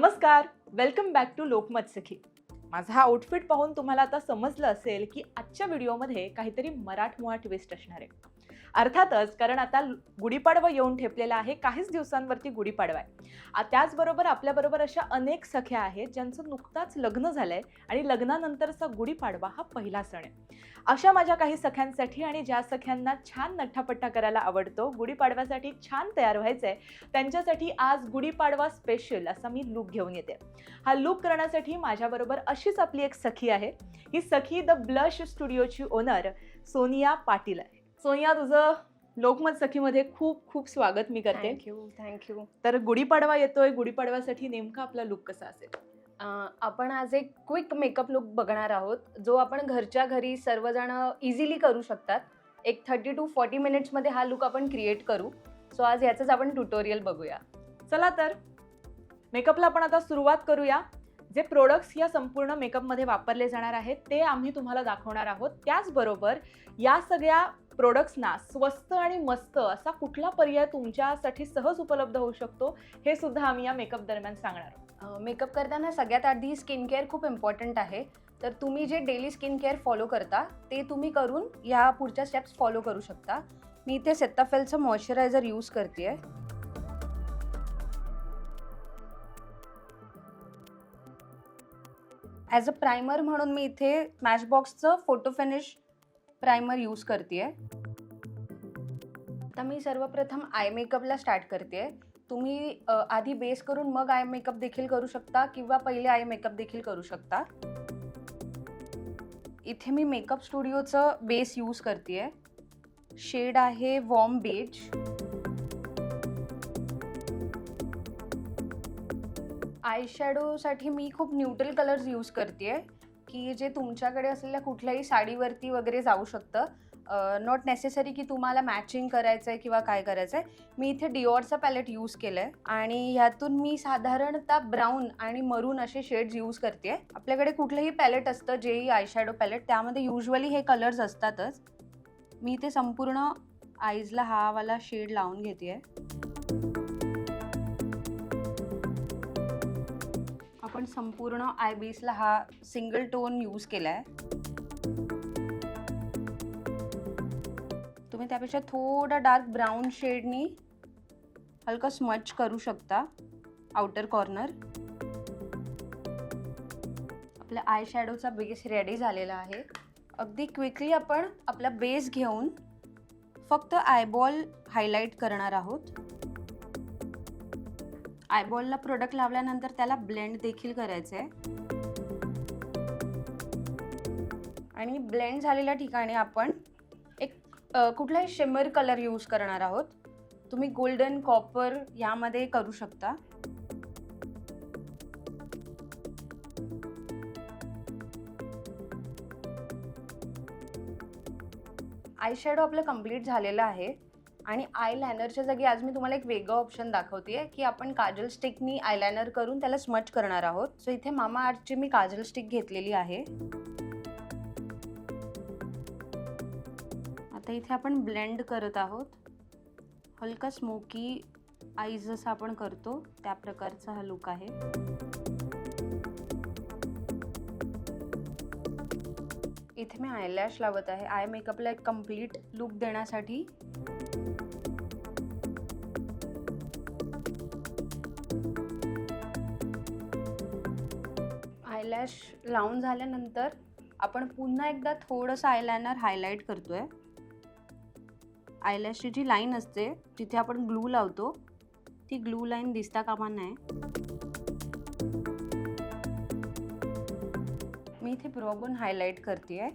नमस्कार welcome back to Lokmat Sakhi माझा हा आउटफिट पाहून तुम्हाला आता समजलं असेल की आजच्या व्हिडिओमध्ये काहीतरी मराठमोळा ट्विस्ट असणार आहे. अर्थातच कारण आता गुढीपाडवा येऊन ठेपलेला आहे काहीच दिवसांवरती गुढीपाडवा आहे. त्याचबरोबर आपल्याबरोबर अशा अनेक सख्या आहेत ज्यांचं नुकताच लग्न झालंय आणि लग्नानंतरचा गुढीपाडवा हा पहिला सण आहे. अशा माझ्या काही सख्यांसाठी आणि ज्या सख्यांना छान नठ्ठापट्टा करायला आवडतो गुढीपाडव्यासाठी छान तयार व्हायचं आहे त्यांच्यासाठी आज गुढीपाडवा स्पेशल असा मी लुक घेऊन येते. हा लुक करण्यासाठी माझ्याबरोबर अशीच आपली एक सखी आहे. ही सखी द ब्लश स्टुडिओची ओनर सोनिया पाटील. आहे सोनिया तुझं लोकमत सखीमध्ये खूप खूप स्वागत मी करते. थँक्यू थँक्यू तर गुढीपाडवा येतोय. गुढीपाडव्यासाठी नेमका आपला लुक कसा असेल? आपण आज एक क्विक मेकअप लुक बघणार आहोत जो आपण घरच्या घरी सर्वजण इझिली करू शकतात. एक थर्टी टू फॉर्टी मिनिट्समध्ये हा लुक आपण क्रिएट करू. सो आज याचंच आपण ट्युटोरियल बघूया. चला तर मेकअपला आपण आता सुरुवात करूया. जे प्रोडक्ट्स या संपूर्ण मेकअपमध्ये वापरले जाणार आहेत ते आम्ही तुम्हाला दाखवणार आहोत. त्याचबरोबर या सगळ्या प्रोडक्ट्सना स्वस्त आणि मस्त असा कुठला पर्याय तुमच्यासाठी सहज उपलब्ध होऊ शकतो हे सुद्धा आम्ही या मेकअप दरम्यान सांगणार आहोत. मेकअप करताना सगळ्यात आधी स्किन केअर खूप इम्पॉर्टंट आहे. तर तुम्ही जे डेली स्किन केअर फॉलो करता ते तुम्ही करून ह्या पुढच्या स्टेप्स फॉलो करू शकता. मी इथे सेत्ताफेलचं मॉइश्चरायझर यूज करते ॲज अ प्रायमर म्हणून मी इथे मॅचबॉक्सचं फोटो फिनिश प्रायमर यूज करते आता मी सर्वप्रथम आय मेकअपला स्टार्ट करते तुम्ही आधी बेस करून मग आय मेकअप देखील करू शकता किंवा पहिले आय मेकअप देखील करू शकता. इथे मी मेकअप स्टुडिओचं बेस यूज करते शेड आहे वॉर्म बेज आय शॅडोसाठी मी खूप न्यूट्रल कलर्स यूज करते की जे तुमच्याकडे असलेल्या कुठल्याही साडीवरती वगैरे जाऊ शकतं. नॉट नेसेसरी की तुम्हाला मॅचिंग करायचं आहे किंवा काय करायचं आहे मी इथे डिओरचा पॅलेट यूज केलं आहे आणि ह्यातून मी साधारणतः ब्राऊन आणि मरून असे शेड्स यूज करते आपल्याकडे कुठलंही पॅलेट असतं जेही आयशॅडो पॅलेट त्यामध्ये युजली हे कलर्स असतातच. मी इथे संपूर्ण आईजला हा वाला शेड लावून घेते आपण संपूर्ण आयबीसला हा सिंगल टोन यूज केला आहे तुम्ही त्यापेक्षा थोडा डार्क ब्राऊन शेडनी हलकं स्मच करू शकता. आउटर कॉर्नर आपल्या आय शॅडोचा बेस रेडी झालेला आहे. अगदी क्विकली आपण आपला बेस घेऊन फक्त आयबॉल हायलाईट करणार आहोत. आयबॉलला प्रोडक्ट लावल्यानंतर त्याला ब्लेंड देखील करायचं आहे. आणि ब्लेंड झालेल्या ठिकाणी आपण अ, कुठलाही शिमर कलर यूज करणार आहोत. तुम्ही गोल्डन कॉपर यामध्ये करू शकता. आय शॅडो आपलं कंप्लीट झालेलं आहे. आणि आय लायनरच्या जागी आज मी तुम्हाला एक वेगळं ऑप्शन दाखवते की आपण काजल स्टिकनी आयलायनर करून त्याला स्मच करणार आहोत. सो इथे मामा आर्टची मी काजल स्टिक घेतलेली आहे. आता इथे आपण ब्लेंड करत आहोत. हलका स्मोकी आईज जसं आपण करतो त्या प्रकारचा हा लुक आहे. इथे मी आयलॅश लावत आहे. आय मेकअपला एक कंप्लीट लुक देण्यासाठी. आयलॅश लावून झाल्यानंतर आपण पुन्हा एकदा थोडंसं आयलायनर हायलाईट करतोय. आयलॅशची जी लाईन असते जिथे आपण ग्लू लावतो. ती ग्लू लाईन दिसता कामा नाही मी इथे ब्रॉबन हायलाईट करते आहे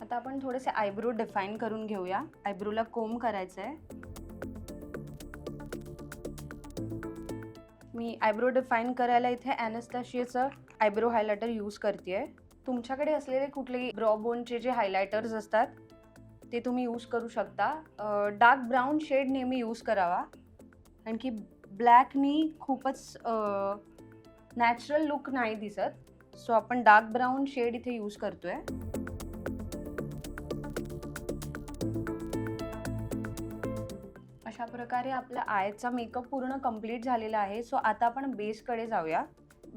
आता आपण थोडेसे आयब्रो डिफाईन करून घेऊया. आयब्रोला कोम करायचं आहे मी आयब्रो डिफाईन करायला इथे ॲनस्टाशियाचं आयब्रो हायलायटर यूज करते आहे तुमच्याकडे असलेले कुठलेही ब्रॉबोनचे जे हायलायटर्स असतात ते तुम्ही यूज करू शकता. डार्क ब्राऊन शेड नेहमी यूज करावा. कारण की ब्लॅकनी खूपच नॅचरल लुक नाही दिसत. सो आपण डार्क ब्राऊन शेड इथे यूज करतोय. अशा प्रकारे आपला आयचा मेकअप पूर्ण कंप्लीट झालेला आहे. सो आता आपण बेसकडे जाऊया.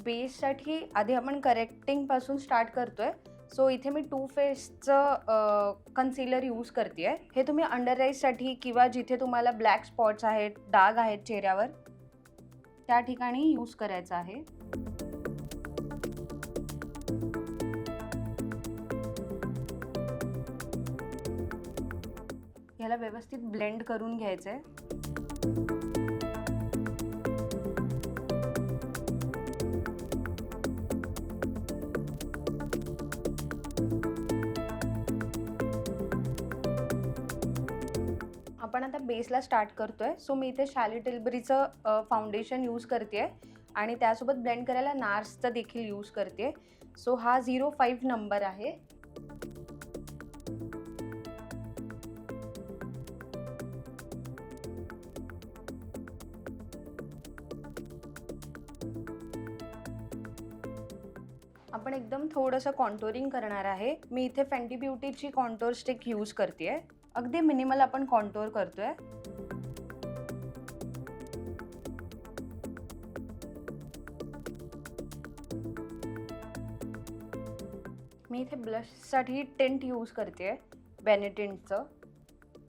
बेससाठी आधी आपण करेक्टिंगपासून स्टार्ट करतोय. सो इथे मी टू फेसचं कन्सिलर यूज करते आहे हे तुम्ही अंडर आईजसाठी किंवा जिथे तुम्हाला ब्लॅक स्पॉट्स आहेत डाग आहेत चेहऱ्यावर त्या ठिकाणी यूज करायचं आहे. ह्याला व्यवस्थित ब्लेंड करून घ्यायचं आहे आपण आता बेसला स्टार्ट करतोय. सो मी इथे शॅली टिलबरीचं फाउंडेशन यूज करते आणि त्यासोबत ब्लेंड करायला नार्सचं देखील यूज करते सो हा झिरो फाईव्ह नंबर आहे. आपण एकदम थोडंसं कॉन्टोरिंग करणार आहे. मी इथे फेंटी ब्युटीची कॉन्टोर स्टिक यूज करते अगदी मिनिमल आपण कॉन्टोर करतोय. मी इथे ब्लशसाठी टेंट यूज करते बेनेटिंटचं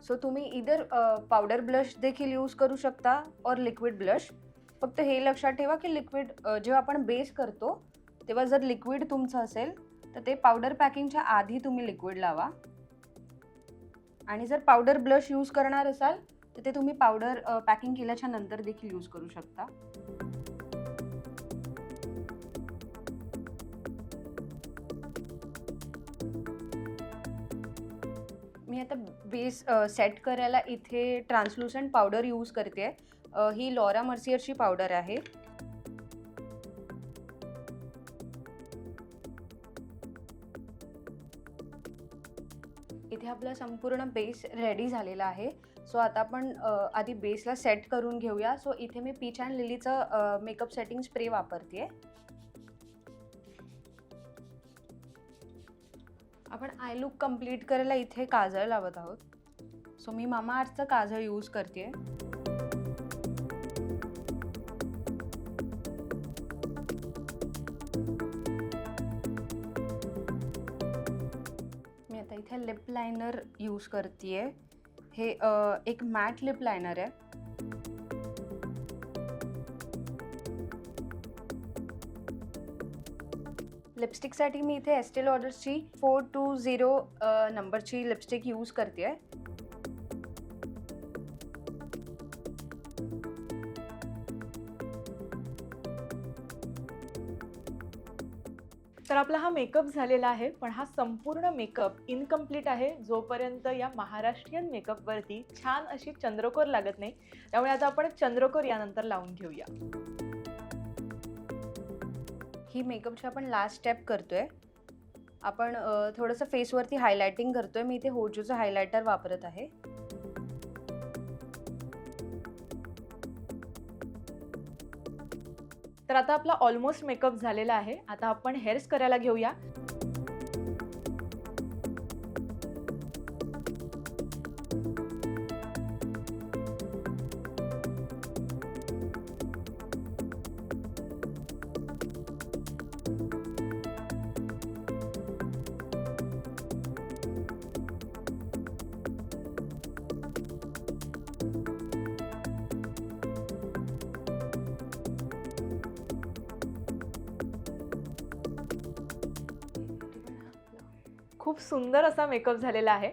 सो तुम्ही इधर पावडर ब्लश देखील यूज करू शकता और लिक्विड ब्लश फक्त हे लक्षात ठेवा की लिक्विड जेव्हा आपण बेस करतो तेव्हा जर लिक्विड तुमचं असेल तर ते पावडर पॅकिंगच्या आधी तुम्ही लिक्विड लावा. आणि जर पावडर ब्लश यूज करणार असाल तर ते तुम्ही पावडर पॅकिंग केल्याच्यानंतर देखील यूज करू शकता. मी आता बेस सेट करायला इथे ट्रान्सलुसंट पावडर यूज करते. ही लॉरा मर्सियरची पावडर आहे. इथे आपला संपूर्ण बेस रेडी झालेला आहे. सो आता आपण आधी बेसला सेट करून घेऊया. सो इथे मी पीच अँड लिलीचं मेकअप सेटिंग स्प्रे वापरते आपण आय लुक कंप्लीट करायला इथे काजळ लावत आहोत. सो मी मामा आर्थचं काजळ यूज करते आहे लिप लाइनर यूज़ करते हे एक मैट लिप लायनर है लिपस्टिकसाठी मी इथे एस्टेल ऑर्डर्सची फोर टू झिरो नंबरची लिपस्टिक यूज़ करते तर आपला हा मेकअप झालेला आहे पण हा संपूर्ण मेकअप इनकम्प्लीट आहे. जोपर्यंत या महाराष्ट्रीयन मेकअपवरती छान अशी चंद्रकोर लागत नाही त्यामुळे आता आपण चंद्रकोर यानंतर लावून घेऊया. ही मेकअपची आपण लास्ट स्टेप करतोय आपण थोडंसं फेसवरती हायलायटिंग करतोय. मी इथे होजूचं हायलायटर वापरत आहे. तर आता आपला ऑलमोस्ट मेकअप झालेला आहे. आता आपण हेअर्स करायला घेऊया. खूप सुंदर असा मेकअप झालेला आहे.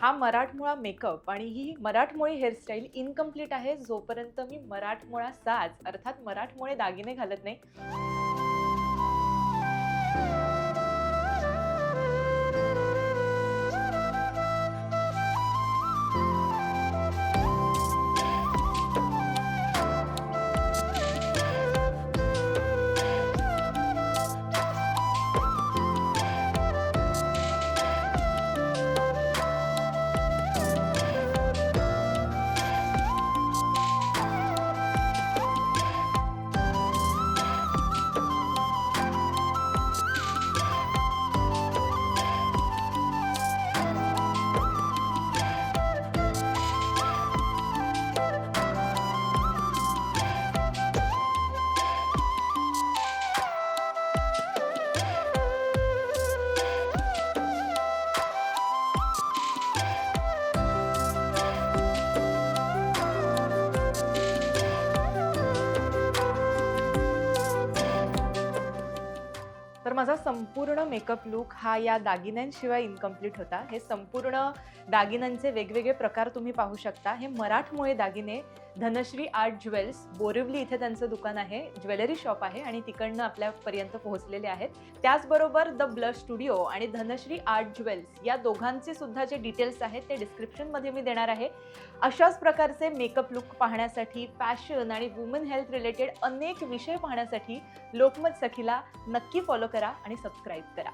हा मराठमोळा मेकअप आणि ही मराठमोळी हेअरस्टाईल इनकम्प्लीट आहे जोपर्यंत मी मराठमोळा साज अर्थात मराठमोळे दागिने घालत नाही. माझा संपूर्ण मेकअप लुक हा या दागिन्यांशिवाय इनकम्प्लीट होता. हे संपूर्ण दागिन्यांचे वेगवेगळे प्रकार तुम्ही पाहू शकता. हे मराठमोळे दागिने धनश्री आर्ट ज्वेल्स बोरिवली इथे त्यांचं दुकान आहे ज्वेलरी शॉप आहे आणि तिकडनं आपल्यापर्यंत पोहोचलेले आहेत. त्याचबरोबर द ब्लश स्टुडिओ आणि धनश्री आर्ट ज्वेल्स या दोघांचे सुद्धा जे डिटेल्स आहेत ते डिस्क्रिप्शनमध्ये मी देणार आहे. अशाच प्रकारचे मेकअप लुक पाहण्यासाठी फॅशन आणि वुमन हेल्थ रिलेटेड अनेक विषय पाहण्यासाठी लोकमत सखीला नक्की फॉलो करा आणि सबस्क्राईब करा.